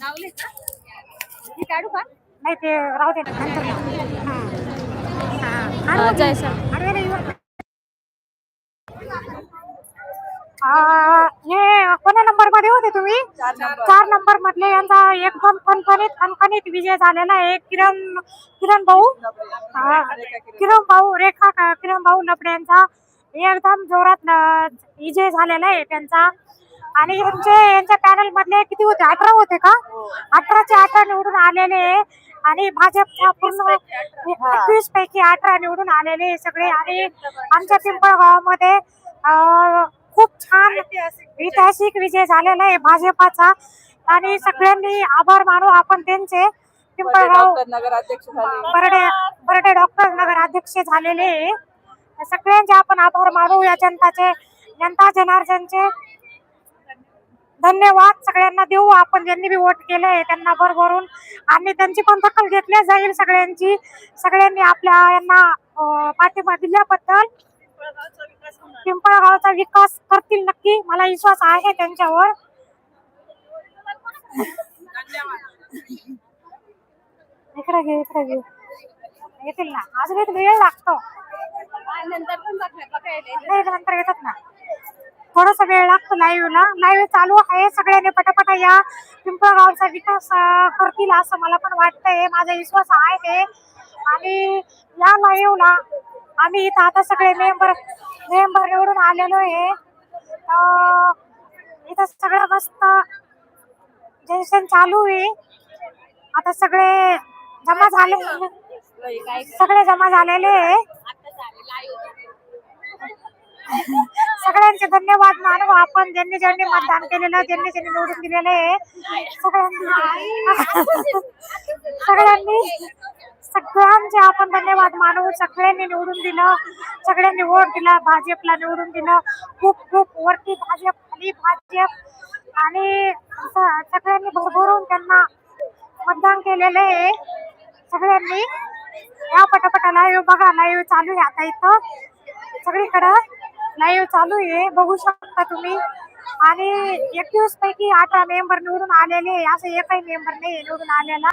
लावले का? मी काढू का? नाही ते राहू दे ना, नंतर लावू. हा. जय सर. कोण्या नंबरमध्ये होते तुम्ही? चार नंबर. मधले यांचा एकदम खणखणीत खणखणीत विजय झालेला आहे. किरण किरण भाऊ. हा, किरण भाऊ रेखा का- किरण भाऊ नबडे यांचा एकदम जोरात न- विजय झालेला आहे त्यांचा. आणि यांचे यांच्या पॅनल मधले किती होते? अठरा होते का? अठराचे अठरा निवडून आलेले. आणि भाजपच्या पूर्ण एकवीस पैकी अठरा निवडून आलेले सगळे. आणि आमच्या पिंपळगावामध्ये खूप छान ऐतिहासिक विजय. झालेला आहे भाजपाचा. आणि सगळ्यांनी आभार मानू आपण त्यांचे. पिंपळगाव नगराध्यक्ष बर्डे बर्डे डॉक्टर नगर अध्यक्ष झालेले. सगळ्यांचे आपण आभार मानू या जनताचे जनता जनार्दनचे. धन्यवाद सगळ्यांना देऊ. आपण ज्यांनी बी वोट केले आहे त्यांना भरभरून. आणि त्यांची पण दखल घेतली जाईल सगळ्यांची. सगळ्यांनी आपल्या यांना पाठिंबा दिल्याबद्दल. पिंपळगावचा विकास करतील नक्की. मला विश्वास आहे त्यांच्यावर. इकडे घे इकडे घे. येतील ना. अजून एक वेळ लागतो. नंतर येतात ना. थोडासा वेळ लागतो लाईव्ह ला लाईव्ह चालू आहे. सगळ्यांनी पटापट या पिंपळगावचा विकास करतील असं मला पण वाटतंय. माझा विश्वास आहे. आणि या लाईव्ह ला आम्ही इथं आता सगळे मेंबर मेंबर निवडून आलेलो आहे. इथं सगळं मस्त जंक्शन चालू आहे. आता सगळे जमा झाले. सगळे जमा झालेले आहे. सगळ्यांचे धन्यवाद मानव. आपण ज्यांनी ज्यांनी मतदान केलेलं ज्यांनी ज्यांनी निवडून दिलेलं आहे सगळ्यांनी सगळ्यांनी सगळ्यांचे आपण धन्यवाद मानू. सगळ्यांनी निवडून दिलं. सगळ्यांनी वोट दिला. भाजपला निवडून दिलं. खूप खूप वरती भाजप खाली भाजप. आणि सगळ्यांनी भरभरून त्यांना मतदान केलेलं आहे. सगळ्यांनी या पटापटा लाईव्ह बघा. लाईव्ह चालू आहे आता इथं. सगळीकडं. लाईव्ह चालू आहे. बघू शकता तुम्ही. आणि एकवीस पैकी अठरा मेंबर निवडून आलेले आहे. असं एकही मेंबर नाही निवडून आलेला.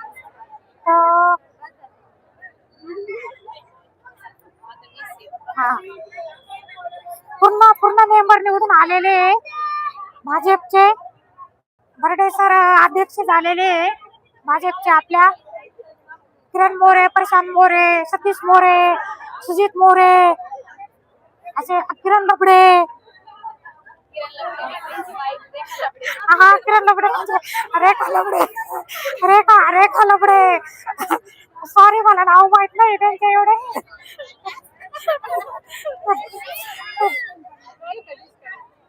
तर हा. पूर्ण पूर्ण मेंबर निवडून आलेले भाजपचे बर्डे सर अध्यक्ष झालेले भाजपचे आपल्या किरण मोरे प्रशांत मोरे सतीश मोरे सुजित मोरे असे किरण लबडे हा किरण लबडे रेखा लबडे रेखा रेखा लबडे सॉरी मला नाव माहीत नाही त्यांचे एवढे.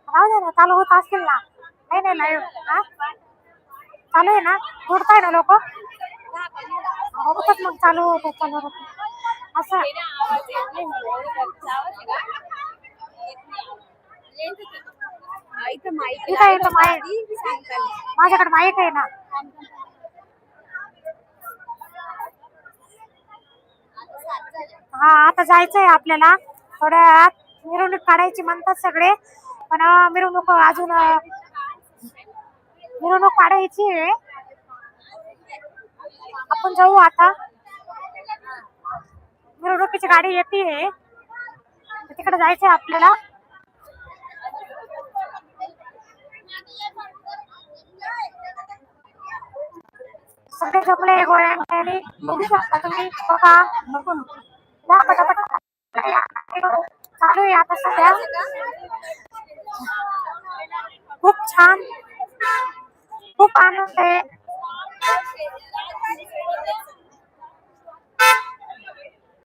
राहू दे ना चालू होत असतील ना. नाही नाही लाईव्ह चालू आहे ना? जोडताय ना लोक? होतात मग चालू होत चालू होत असं. इथं माहिती इथं इथं माईक सांगताना माझ्याकडे माईक आहे ना. हा आता जायचंय आपल्याला. थोड्या मिरवणूक काढायची म्हणतात सगळे. पण मिरवणूक अजून मिरवणूक काढायची आहे. आपण जाऊ आता. मिरवणुकीची गाडी येते. तिकडे जायचंय आपल्याला. सगळे झोपले गोळ्या बघू शकता तुम्ही बघा. या पटापट. चालू आहे आता सध्या खूप छान. खूप आनंद आहे.